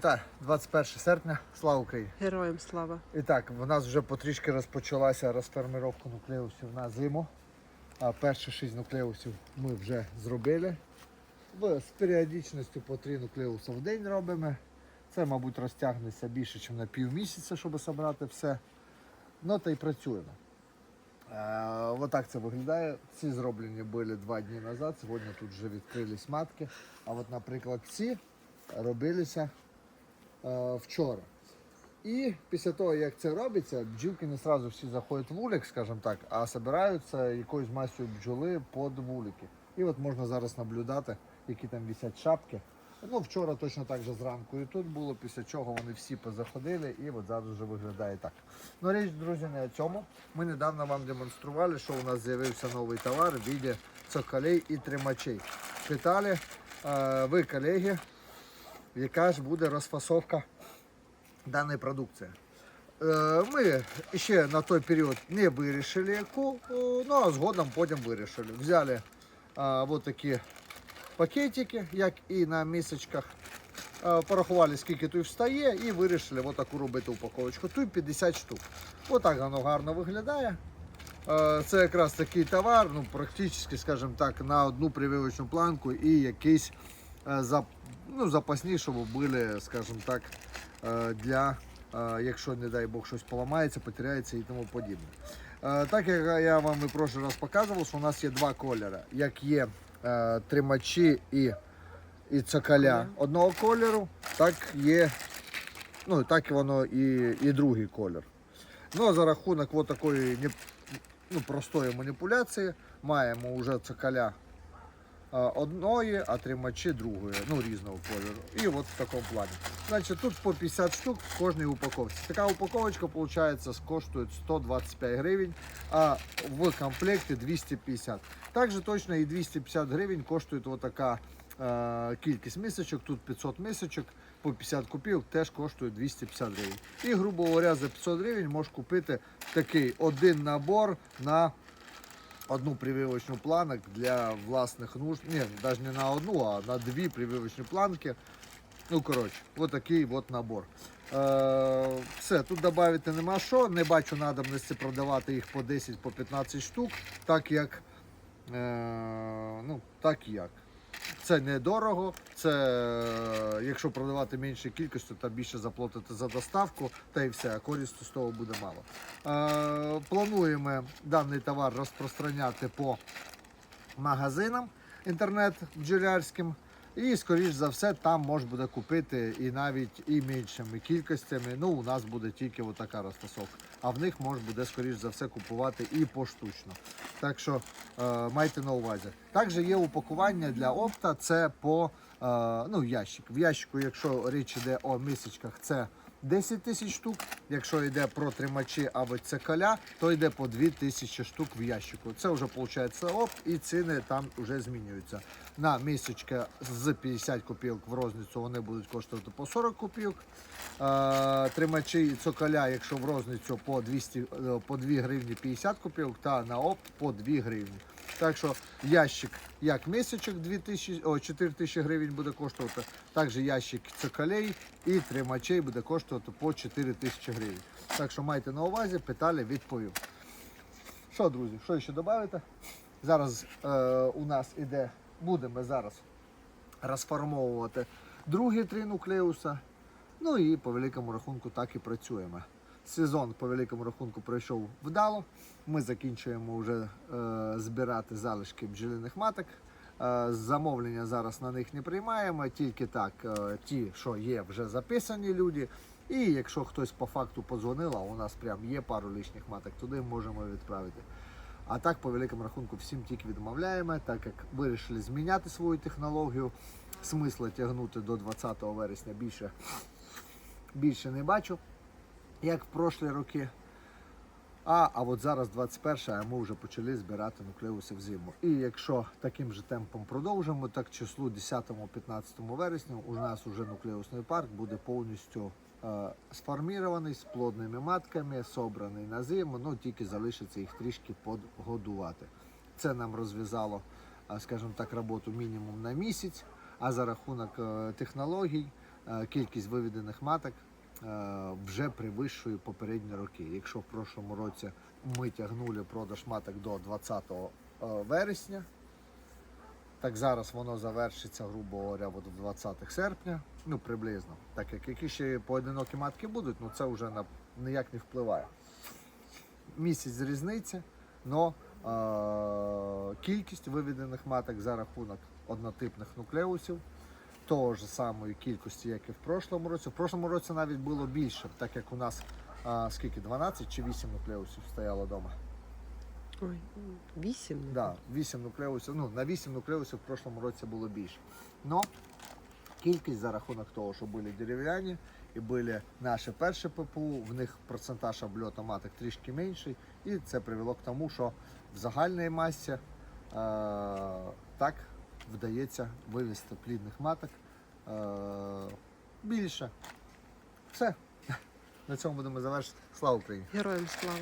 Вітаю! 21 серпня, слава Україні! Героям слава. І так, в нас вже потрішки розпочалася розформировка нуклеусів на зиму. А перші 6 нуклеусів ми вже зробили. З періодичністю по 3 нуклеуси в день робимо. Це, мабуть, розтягнеться більше, ніж на пів місяця, щоб зібрати все. Ну та й працюємо. Е, Отак це виглядає. Ці зроблені були два дні назад. Сьогодні тут вже відкрились матки. А от, наприклад, ці робилися вчора. І після того, як це робиться, бджілки не одразу всі заходять в вулик, скажімо так, а збираються якоюсь масою бджоли під вулики. І от можна зараз наблюдати, які там висять шапки. Ну, вчора точно так же зранку і тут було, після чого вони всі позаходили, і от зараз вже виглядає так. Ну, річ, друзі, не о цьому. Ми недавно вам демонстрували, що у нас з'явився новий товар в віді цоколей і тримачей. Питали е, ви, колеги, яка ж буде розфасовка даної продукції. Е, Ми ще на той період не вирішили яку, е, ну а згодом потім вирішили. Взяли а, вот такі пакетики, як і на місячках. Е, Порахували, скільки тут встає, і вирішили от таку робити упаковочку. Тут 50 штук. Отак воно гарно виглядає. Е, Це якраз такий товар, ну практично, скажімо так, на одну прививочну планку і якийсь е, ну, запасні, щоб були, скажімо так, е, для, е, якщо, не дай Бог, щось поламається, потеряється і тому подібне. Е, Так як я вам і прошлий раз показував, що у нас є два кольори, як є е, тримачі і, і цоколя одного кольору, так є, ну так воно і, і другий колір. Ну а за рахунок от такої ну, простої маніпуляції маємо вже цоколя а, одної, а тримачі другої, ну різного кольору. І от в такому плані. Значить, тут по 50 штук в кожній упаковці. Така упаковочка, виходить, коштує 125 гривень, а в комплекті 250. Також точно і 250 гривень коштує така кількість місячок. Тут 500 місячок по 50 копійок теж коштує 250 гривень. І, грубо говоря, за 500 гривень можеш купити такий один набор на одну прививочну планок для власних нужд. Ні, навіть не на одну, а на дві прививочні планки. Ну, коротше, от такий от набор. Е, все, тут додати нема що. Не бачу надобності продавати їх по 10 по 15 штук, так як. Е, ну, так як. Це недорого, це е, якщо продавати менше кількості, то більше заплатити за доставку, та й все, користі з того буде мало. Е, плануємо даний товар розпространяти по магазинам інтернет-бджолярським. І, скоріш за все, там можна буде купити і навіть і меншими кількостями. Ну, у нас буде тільки така розтасовка. А в них можна буде, скоріш за все, купувати і поштучно. Так що е, майте на увазі. Також є упакування для опта, це по е, ну, ящик. В ящику, якщо річ йде о місячках, це 10 тисяч штук. Якщо йде про тримачі або цикаля, то йде по 2 тисячі штук в ящику. Це вже виходить опт і ціни там вже змінюються. На місячка з 50 копійок в розницю вони будуть коштувати по 40 копійок. Е, Тримачі і цоколя, якщо в розницю по 200, е, по 2 гривні 50 копійок, та на опт по 2 гривні. Так що ящик як місячок 2000, о, 4 тисячі гривень буде коштувати, так же ящик цоколей і тримачей буде коштувати по 4 тисячі гривень. Так що майте на увазі, питали, відповів. Що, друзі, що ще додати? Зараз е, у нас іде, будемо зараз розформовувати другі три нуклеуса. Ну і по великому рахунку так і працюємо. Сезон по великому рахунку пройшов вдало. Ми закінчуємо вже е, збирати залишки бджолиних маток. Е, замовлення зараз на них не приймаємо, тільки так, е, ті, що є, вже записані люди. І якщо хтось по факту подзвонив, у нас прям є пару лишніх маток, туди можемо відправити. А так, по великому рахунку, всім тільки відмовляємо, так як вирішили зміняти свою технологію. Смисла тягнути до 20 вересня більше, більше не бачу, як в прошлі роки. А, а от зараз 21 а ми вже почали збирати нуклеуси в зиму. І якщо таким же темпом продовжимо, так числу 10-15 вересня у нас вже нуклеусний парк буде повністю е, сформірований з плодними матками, собраний на зиму, ну тільки залишиться їх трішки подгодувати. Це нам розв'язало, е, скажімо так, роботу мінімум на місяць, а за рахунок е, технологій е, кількість виведених маток вже перевищує попередні роки. Якщо в прошлому році ми тягнули продаж маток до 20 е, вересня, так зараз воно завершиться, грубо говоря, от 20 серпня, ну приблизно. Так як які ще поодинокі матки будуть, ну це вже на, ніяк не впливає. Місяць різниці, але кількість виведених маток за рахунок однотипних нуклеусів того ж самої кількості, як і в прошлому році. В прошлому році навіть було більше, так як у нас а, скільки 12 чи 8 нуклеусів стояло вдома. Ой, вісім. ну. Да, 8 нуклеусів. Ну, на 8 нуклеусів в прошлому році було більше. Но кількість за рахунок того, що були дерев'яні і були наші перші ППУ, в них процентаж обльоту маток трішки менший, і це привело к тому, що в загальній масі е- так вдається вивести плідних маток е- більше. Все. На цьому будемо завершити. Слава Україні! Героям слава.